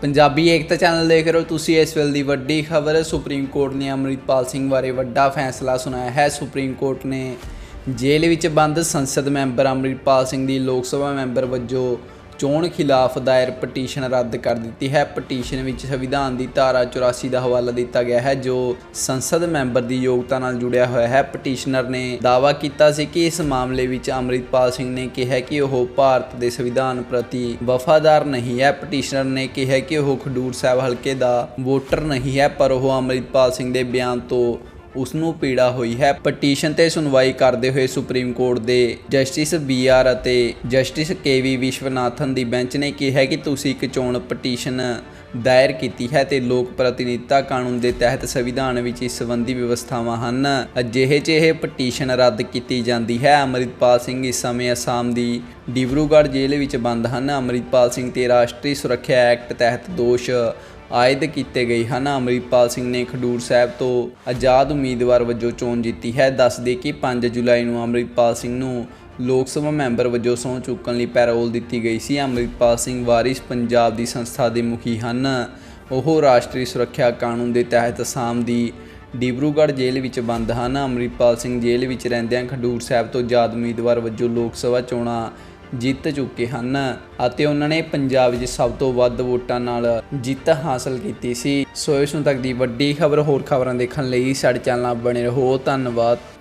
ਪੰਜਾਬੀ ਏਕਤਾ channel ਦੇਖ ਰਹੇ ਹੋ ਤੁਸੀਂ, ਇਸ ਵੇਲੇ ਦੀ ਵੱਡੀ ਖਬਰ, ਸੁਪਰੀਮ ਕੋਰਟ ਨੇ ਅੰਮ੍ਰਿਤਪਾਲ ਸਿੰਘ ਬਾਰੇ ਵੱਡਾ ਫੈਸਲਾ ਸੁਣਾਇਆ ਹੈ। ਸੁਪਰੀਮ ਕੋਰਟ ਨੇ ਜੇਲ੍ਹ ਵਿੱਚ ਬੰਦ ਸੰਸਦ ਮੈਂਬਰ ਅੰਮ੍ਰਿਤਪਾਲ ਸਿੰਘ ਦੀ ਲੋਕ ਸਭਾ ਮੈਂਬਰ ਵਜੋਂ ਚੋਣ ਖਿਲਾਫ ਦਾਇਰ ਪਟੀਸ਼ਨ ਰੱਦ ਕਰ ਦਿੱਤੀ ਹੈ। ਪਟੀਸ਼ਨ ਵਿੱਚ ਸੰਵਿਧਾਨ ਦੀ ਧਾਰਾ 84 ਦਾ ਹਵਾਲਾ ਦਿੱਤਾ ਗਿਆ ਹੈ, ਜੋ ਸੰਸਦ ਮੈਂਬਰ ਦੀ ਯੋਗਤਾ ਨਾਲ ਜੁੜਿਆ ਹੋਇਆ ਹੈ। ਪਟੀਸ਼ਨਰ ਨੇ ਦਾਅਵਾ ਕੀਤਾ ਸੀ ਕਿ ਇਸ ਮਾਮਲੇ ਵਿੱਚ ਅੰਮ੍ਰਿਤਪਾਲ ਸਿੰਘ ਨੇ ਕਿਹਾ ਕਿ ਉਹ ਭਾਰਤ ਦੇ ਸੰਵਿਧਾਨ ਪ੍ਰਤੀ ਵਫਾਦਾਰ ਨਹੀਂ ਹੈ। ਪਟੀਸ਼ਨਰ ਨੇ ਕਿਹਾ ਕਿ ਉਹ ਖਡੂਰ ਸਾਹਿਬ ਹਲਕੇ ਦਾ ਵੋਟਰ ਨਹੀਂ ਹੈ, ਪਰ ਉਹ ਅੰਮ੍ਰਿਤਪਾਲ ਸਿੰਘ ਦੇ ਬਿਆਨ ਤੋਂ ਉਸ ਨੂੰ ਪੀੜਾ ਹੋਈ ਹੈ। ਪਟੀਸ਼ਨ ਤੇ ਸੁਣਵਾਈ ਕਰਦੇ ਹੋਏ ਸੁਪਰੀਮ ਕੋਰਟ ਦੇ ਜਸਟਿਸ ਬੀ ਆਰ ਅਤੇ ਜਸਟਿਸ ਕੇ ਵੀ ਵਿਸ਼ਵਨਾਥਨ ਦੀ ਬੈਂਚ ਨੇ ਕਿਹਾ ਕਿ ਤੁਸੀਂ ਇੱਕ ਚੋਣ ਪਟੀਸ਼ਨ ਦਾਇਰ ਕੀਤੀ ਹੈ ਤੇ ਲੋਕ ਪ੍ਰਤੀਨਿਧਤਾ ਕਾਨੂੰਨ ਦੇ ਤਹਿਤ ਸੰਵਿਧਾਨ ਵਿੱਚ ਇਸ ਸੰਬੰਧੀ ਵਿਵਸਥਾਵਾਂ ਹਨ। ਅਜਿਹੇ 'ਚ ਇਹ ਪਟੀਸ਼ਨ ਰੱਦ ਕੀਤੀ ਜਾਂਦੀ ਹੈ। ਅੰਮ੍ਰਿਤਪਾਲ ਸਿੰਘ ਇਸ ਸਮੇਂ ਅਸਾਮ ਦੀ ਡਿਬਰੂਗੜ੍ਹ ਜੇਲ੍ਹ ਵਿੱਚ ਬੰਦ ਹਨ। ਅੰਮ੍ਰਿਤਪਾਲ ਸਿੰਘ ਤੇ ਰਾਸ਼ਟਰੀ ਸੁਰੱਖਿਆ ਐਕਟ ਤਹਿਤ ਦੋਸ਼ ਆਇਦ ਕੀਤੇ ਗਏ ਹਨ। ਅੰਮ੍ਰਿਤਪਾਲ ਸਿੰਘ ਨੇ ਖਡੂਰ ਸਾਹਿਬ ਤੋਂ ਆਜ਼ਾਦ ਉਮੀਦਵਾਰ ਵਜੋਂ ਚੋਣ ਜਿੱਤੀ ਹੈ। ਦੱਸ ਦੇ ਕਿ 5 ਜੁਲਾਈ ਨੂੰ ਅੰਮ੍ਰਿਤਪਾਲ ਸਿੰਘ ਨੂੰ ਲੋਕ ਸਭਾ ਮੈਂਬਰ ਵਜੋਂ ਸਹੁੰ ਚੁੱਕਣ ਲਈ ਪੈਰੋਲ ਦਿੱਤੀ ਗਈ ਸੀ। ਅੰਮ੍ਰਿਤਪਾਲ ਸਿੰਘ ਵਾਰਿਸ ਪੰਜਾਬ ਦੀ ਸੰਸਥਾ ਦੇ ਮੁਖੀ ਹਨ। ਉਹ ਰਾਸ਼ਟਰੀ ਸੁਰੱਖਿਆ ਕਾਨੂੰਨ ਦੇ ਤਹਿਤ ਅਸਾਮ ਦੀ ਡਿਬਰੂਗੜ੍ਹ ਜੇਲ੍ਹ ਵਿੱਚ ਬੰਦ ਹਨ। ਅੰਮ੍ਰਿਤਪਾਲ ਸਿੰਘ ਜੇਲ੍ਹ ਵਿੱਚ ਰਹਿੰਦਿਆਂ ਖਡੂਰ ਸਾਹਿਬ ਤੋਂ ਆਜ਼ਾਦ ਉਮੀਦਵਾਰ ਵਜੋਂ ਲੋਕ ਸਭਾ ਚੋਣਾਂ ਜਿੱਤ ਚੁੱਕੇ ਹਨ ਅਤੇ ਉਹਨਾਂ ਨੇ ਪੰਜਾਬ ਵਿੱਚ ਸਭ ਤੋਂ ਵੱਧ ਵੋਟਾਂ ਨਾਲ ਜਿੱਤ ਹਾਸਲ ਕੀਤੀ ਸੀ। ਸੋ ਇਸ ਨੂੰ ਤੱਕ ਦੀ ਵੱਡੀ ਖਬਰ ਹੋਰ ਖਬਰਾਂ ਦੇਖਣ ਲਈ ਸਾਡੇ ਚੈਨਲ ਨਾਲ ਬਣੇ ਰਹੋ। ਧੰਨਵਾਦ।